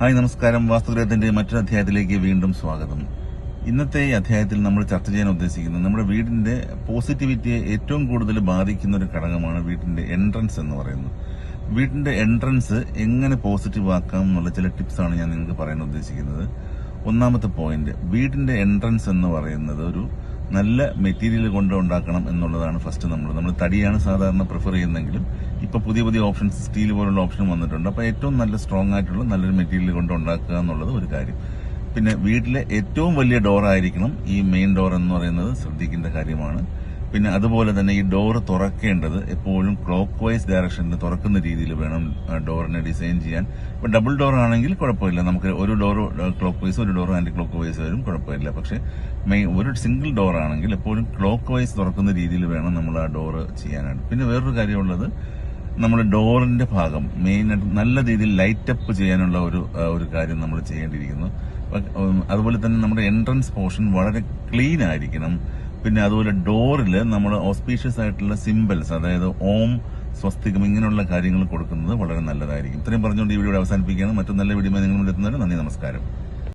Hi നമസ്കാരം. വാസ്തുഗ്രഹത്തിന്റെ മറ്റൊരു അധ്യായത്തിലേക്ക് വീണ്ടും സ്വാഗതം. ഇന്നത്തെ ഈ അധ്യായത്തിൽ നമ്മൾ ചർച്ച ചെയ്യാൻ ഉദ്ദേശിക്കുന്നത് നമ്മുടെ വീടിന്റെ പോസിറ്റിവിറ്റിയെ ഏറ്റവും കൂടുതൽ ബാധിക്കുന്ന ഒരു ഘടകമാണ് വീടിന്റെ എൻട്രൻസ് എന്ന് പറയുന്നത്. വീടിന്റെ എൻട്രൻസ് എങ്ങനെ പോസിറ്റീവ് ആക്കാം എന്നുള്ള ചില ടിപ്സാണ് ഞാൻ നിങ്ങൾക്ക് പറയാൻ ഉദ്ദേശിക്കുന്നത്. ഒന്നാമത്തെ പോയിന്റ് വീടിന്റെ എൻട്രൻസ് എന്ന് പറയുന്നത് ഒരു നല്ല മെറ്റീരിയൽ കൊണ്ട് ഉണ്ടാക്കണം എന്നുള്ളതാണ് ഫസ്റ്റ് നമ്മൾ നമ്മൾ തടിയാണ് സാധാരണ പ്രിഫർ ചെയ്യുന്നെങ്കിലും ഇപ്പൊ പുതിയ പുതിയ ഓപ്ഷൻസ് സ്റ്റീൽ പോലുള്ള ഓപ്ഷൻ വന്നിട്ടുണ്ട്. അപ്പോൾ ഏറ്റവും നല്ല സ്ട്രോങ് ആയിട്ടുള്ള നല്ലൊരു മെറ്റീരിയൽ കൊണ്ട് ഉണ്ടാക്കുക എന്നുള്ളത് ഒരു കാര്യം. പിന്നെ വീട്ടിലെ ഏറ്റവും വലിയ ഡോർ ആയിരിക്കണം ഈ മെയിൻ ഡോർ എന്ന് പറയുന്നത് ശ്രദ്ധിക്കേണ്ട കാര്യമാണ്. പിന്നെ അതുപോലെ തന്നെ ഈ ഡോർ തുറക്കേണ്ടത് എപ്പോഴും ക്ലോക്ക് വൈസ് ഡയറക്ഷനിൽ തുറക്കുന്ന രീതിയിൽ വേണം ഡോറിനെ ഡിസൈൻ ചെയ്യാൻ. ഇപ്പൊ ഡബിൾ ഡോർ ആണെങ്കിൽ കുഴപ്പമില്ല. നമുക്ക് ഒരു ഡോർ ക്ലോക്ക് വൈസ് ഒരു ഡോർ ആന്റി ക്ലോക്ക് വൈസ് വരും കുഴപ്പമില്ല. പക്ഷേ മെയിൻ ഒരു സിംഗിൾ ഡോർ ആണെങ്കിൽ എപ്പോഴും ക്ലോക്ക് വൈസ് തുറക്കുന്ന രീതിയിൽ വേണം നമ്മൾ ആ ഡോർ ചെയ്യാനായിട്ട്. പിന്നെ വേറൊരു കാര്യമുള്ളത് നമ്മൾ ഡോറിന്റെ ഭാഗം മെയിൻ ആയിട്ട് നല്ല രീതിയിൽ ലൈറ്റ് അപ്പ് ചെയ്യാനുള്ള ഒരു ഒരു കാര്യം നമ്മൾ ചെയ്യേണ്ടിയിരിക്കുന്നു. അതുപോലെ തന്നെ നമ്മുടെ എൻട്രൻസ് പോർഷൻ വളരെ ക്ലീൻ ആയിരിക്കണം. പിന്നെ അതുപോലെ ഡോറിൽ നമ്മൾ ഓസ്പീഷ്യസ് ആയിട്ടുള്ള സിമ്പിൾസ് അതായത് ഓം സ്വസ്തികം ഇങ്ങനെയുള്ള കാര്യങ്ങൾ കൊടുക്കുന്നത് വളരെ നല്ലതായിരിക്കും. ഇത്രയും പറഞ്ഞുകൊണ്ട് ഈ വീഡിയോ അവസാനിപ്പിക്കുകയാണ്. മറ്റൊരു നല്ല വീഡിയോ എത്തുന്നതിന് നന്ദി നമസ്കാരം.